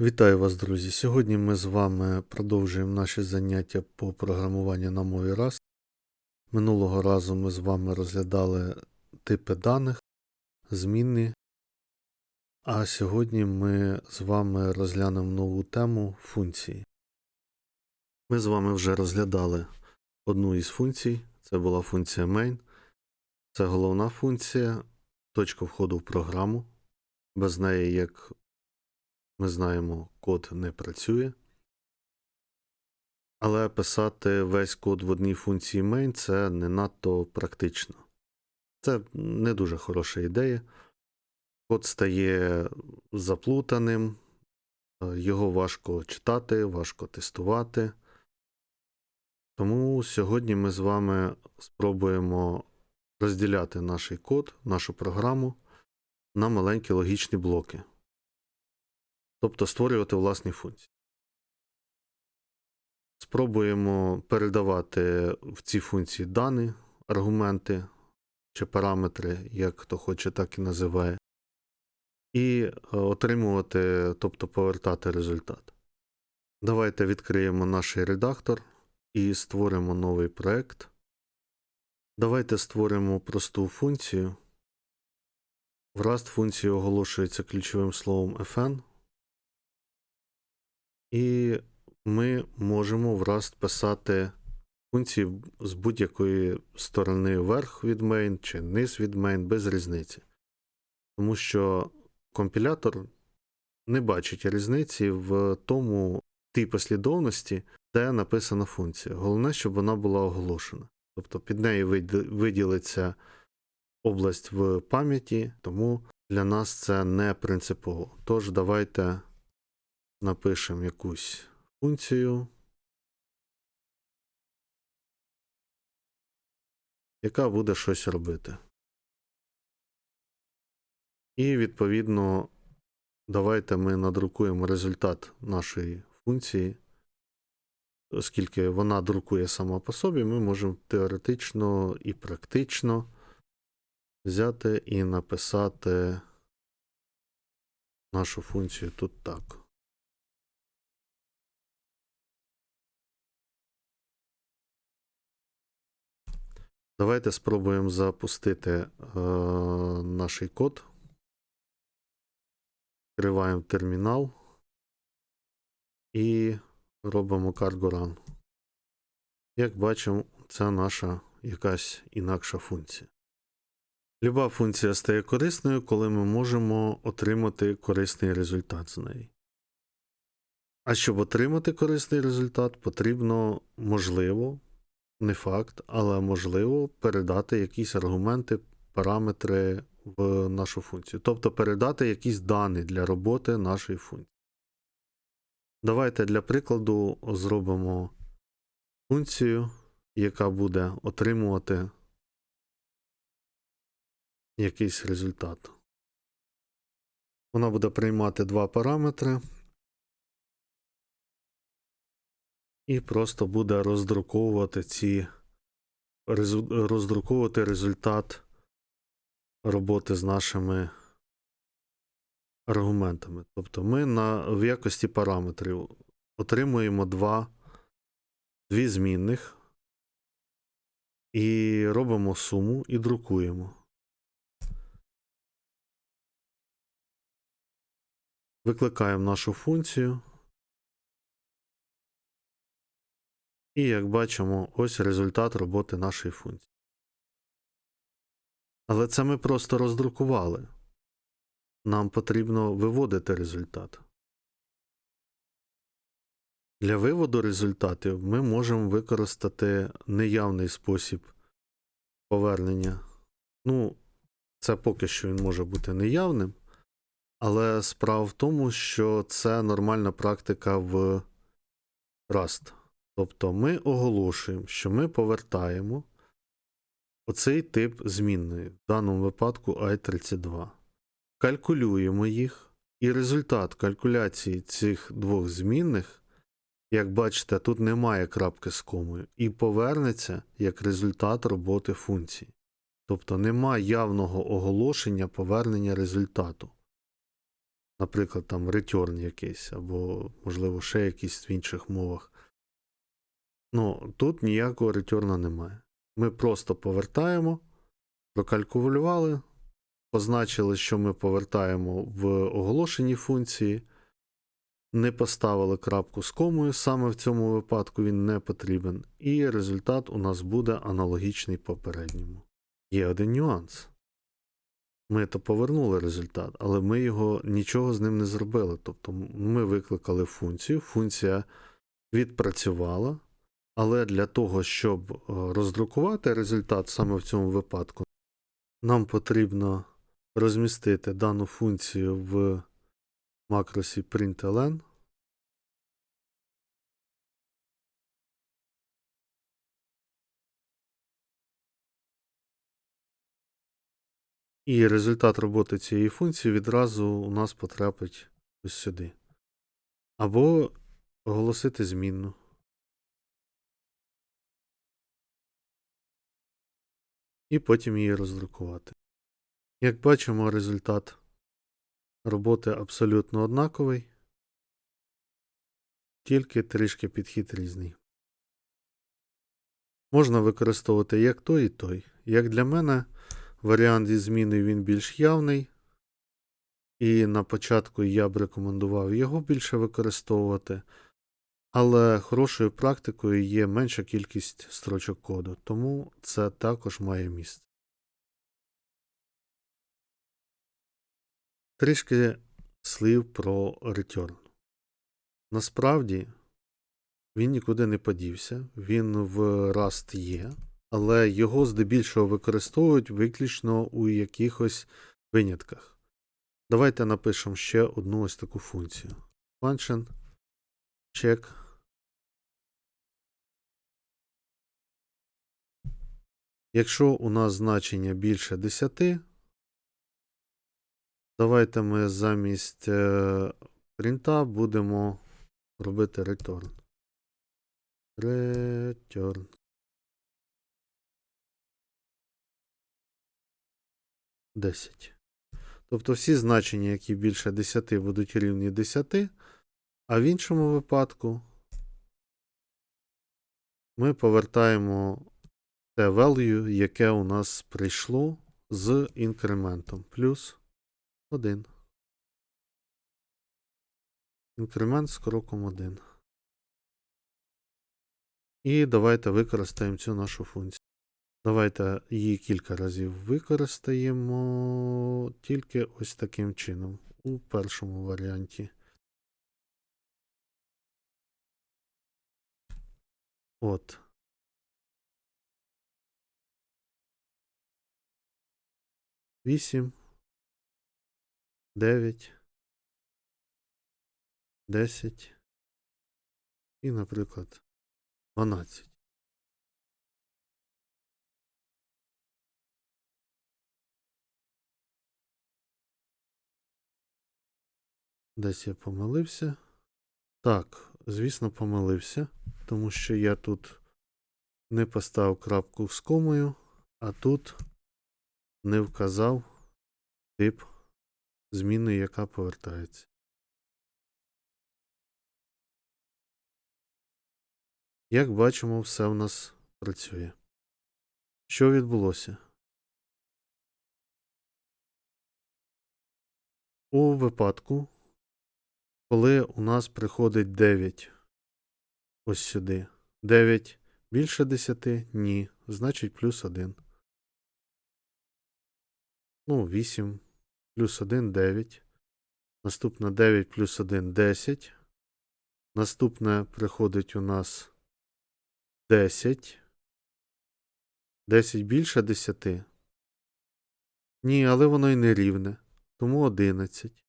Вітаю вас, друзі! Сьогодні ми з вами продовжуємо наші заняття по програмуванню на мові Rust. Минулого разу ми з вами розглядали типи даних, змінні. А сьогодні ми з вами розглянемо нову тему функції. Ми з вами вже розглядали одну із функцій. Це була функція main. Це головна функція, точка входу в програму. Без неї, як ми знаємо, код не працює. Але писати весь код в одній функції main це не надто практично. Це не дуже хороша ідея. Код стає заплутаним, його важко читати, важко тестувати. Тому сьогодні ми з вами спробуємо розділяти наш код, нашу програму на маленькі логічні блоки тобто створювати власні функції. Спробуємо передавати в ці функції дані, аргументи чи параметри, як хто хоче, так і називає, і е, отримувати, тобто повертати результат. Давайте відкриємо наш редактор і створимо новий проект. Давайте створимо просту функцію. В Rust функція оголошується ключовим словом fn. І ми можемо враз писати функції з будь-якої сторони вверх від main чи низ від main, без різниці. Тому що компілятор не бачить різниці в тому тій послідовності, де написана функція. Головне, щоб вона була оголошена. Тобто під нею виділиться область в пам'яті, тому для нас це не принципово. Тож, давайте напишемо якусь функцію, яка буде щось робити. І, відповідно, давайте ми надрукуємо результат нашої функції. Оскільки вона друкує сама по собі, ми можемо теоретично і практично взяти і написати нашу функцію тут так. Давайте спробуємо запустити е, наш код. Відкриваємо термінал і робимо cargo run. Як бачимо, це наша якась інакша функція. Люба функція стає корисною, коли ми можемо отримати корисний результат з неї. А щоб отримати корисний результат, потрібно можливо не факт, але можливо передати якісь аргументи, параметри в нашу функцію. Тобто передати якісь дані для роботи нашої функції. Давайте для прикладу зробимо функцію, яка буде отримувати якийсь результат. Вона буде приймати два параметри. І просто буде роздруковувати ці роздруковувати результат роботи з нашими аргументами. Тобто ми на, в якості параметрів отримуємо два, дві змінних і робимо суму і друкуємо. Викликаємо нашу функцію. І, як бачимо, ось результат роботи нашої функції. Але це ми просто роздрукували. Нам потрібно виводити результат. Для виводу результатів ми можемо використати неявний спосіб повернення. Ну, це поки що він може бути неявним. Але справа в тому, що це нормальна практика в Rust. Тобто ми оголошуємо, що ми повертаємо оцей тип змінної, в даному випадку i32. Калькулюємо їх, і результат калькуляції цих двох змінних, як бачите, тут немає крапки з комою, і повернеться як результат роботи функції. Тобто немає явного оголошення повернення результату. наприклад, там return якийсь, або, можливо, ще якийсь в інших мовах. Ну, тут ніякого return немає. Ми просто повертаємо, прокалькулювали, позначили, що ми повертаємо в оголошеній функції, не поставили крапку з комою, саме в цьому випадку він не потрібен, і результат у нас буде аналогічний попередньому. Є один нюанс. Ми то повернули результат, але ми його нічого з ним не зробили. Тобто ми викликали функцію, функція відпрацювала, але для того, щоб е, роздрукувати результат саме в цьому випадку, нам потрібно розмістити дану функцію в макросі println. І результат роботи цієї функції відразу у нас потрапить ось сюди. Або оголосити змінну. І потім її роздрукувати. Як бачимо, результат роботи абсолютно однаковий, тільки трішки підхід різний. Можна використовувати як той і той. Як для мене, варіант зі зміною він більш явний, і на початку я б рекомендував його більше використовувати. Але хорошою практикою є менша кількість строчок коду, тому це також має місце. Трішки слів про return. Насправді він нікуди не подівся, він в Rust є, але його здебільшого використовують виключно у якихось винятках. Давайте напишемо ще одну ось таку функцію. Function check. Якщо у нас значення більше 10, давайте ми замість е, принта будемо робити return. Return. Десять. Тобто всі значення, які більше 10, будуть рівні 10, а в іншому випадку ми повертаємо те value, яке у нас прийшло з інкрементом. Плюс 1. Інкремент з кроком 1. І давайте використаємо цю нашу функцію. Давайте її кілька разів використаємо тільки ось таким чином у першому варіанті. От. Вісім. Дев'ять. Десять. І, наприклад, дванадцять. Десь я помилився. Так, звісно, помилився, тому що я тут не поставив крапку з комою, а тут не вказав тип зміни, яка повертається. Як бачимо, все в нас працює. Що відбулося? У випадку, коли у нас приходить 9 ось сюди. 9 більше 10? Ні. Значить плюс 1. Ну, 8 плюс 1 9. Наступне 9 плюс 1 10. Наступне приходить у нас 10. 10 більше 10. Ні, але воно і не рівне. Тому 11.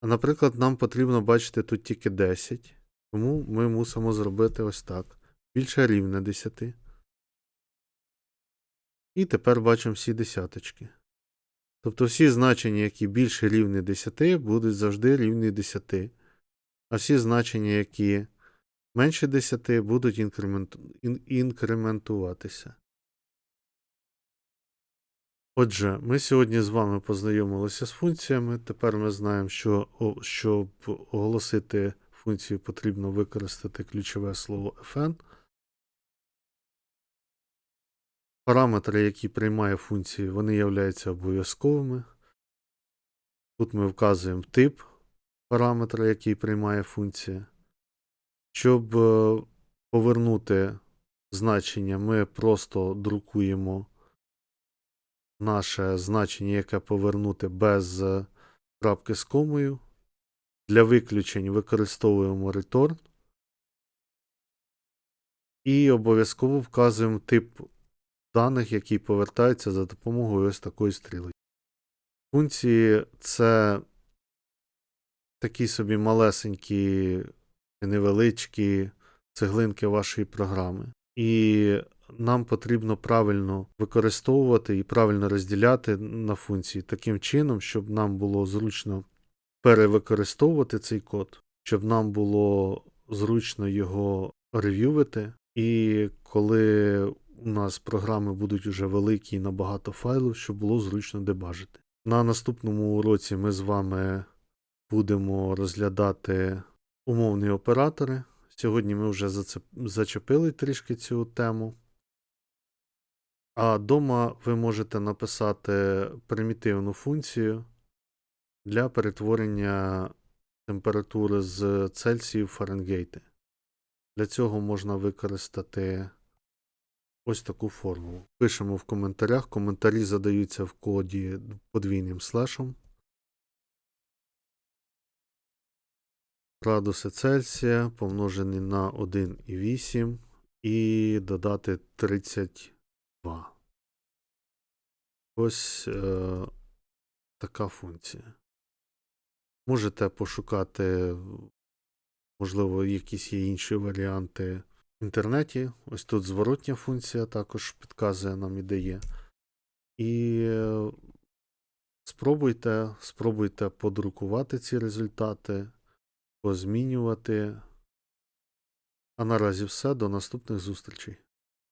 А, наприклад, нам потрібно бачити тут тільки 10. Тому ми мусимо зробити ось так. Більше рівне 10. І тепер бачимо всі десяточки. Тобто всі значення, які більше рівні 10, будуть завжди рівні 10. А всі значення, які менше 10, будуть інкременту... ін- інкрементуватися. Отже, ми сьогодні з вами познайомилися з функціями. Тепер ми знаємо, що щоб оголосити функцію, потрібно використати ключове слово fn. Параметри, які приймає функції, вони являються обов'язковими. Тут ми вказуємо тип параметра, який приймає функція. Щоб е, повернути значення, ми просто друкуємо наше значення, яке повернути без е, крапки з комою. Для виключень використовуємо return. І обов'язково вказуємо тип даних, який повертається за допомогою ось такої стрілки. Функції це такі собі малесенькі, невеличкі цеглинки вашої програми. І нам потрібно правильно використовувати і правильно розділяти на функції таким чином, щоб нам було зручно перевикористовувати цей код, щоб нам було зручно його рев'ювати. І коли у нас програми будуть вже великі і на багато файлів, щоб було зручно дебажити. На наступному уроці ми з вами будемо розглядати умовні оператори. Сьогодні ми вже зачепили трішки цю тему. А дома ви можете написати примітивну функцію для перетворення температури з Цельсію в Фаренгейти. Для цього можна використати ось таку формулу. Пишемо в коментарях. Коментарі задаються в коді подвійним слешом. Градуси Цельсія помножені на 1,8 і додати 32. Ось е, така функція. Можете пошукати, можливо, якісь є інші варіанти в інтернеті. Ось тут зворотня функція також підказує нам і дає. І е, спробуйте, спробуйте подрукувати ці результати, позмінювати. А наразі все. До наступних зустрічей.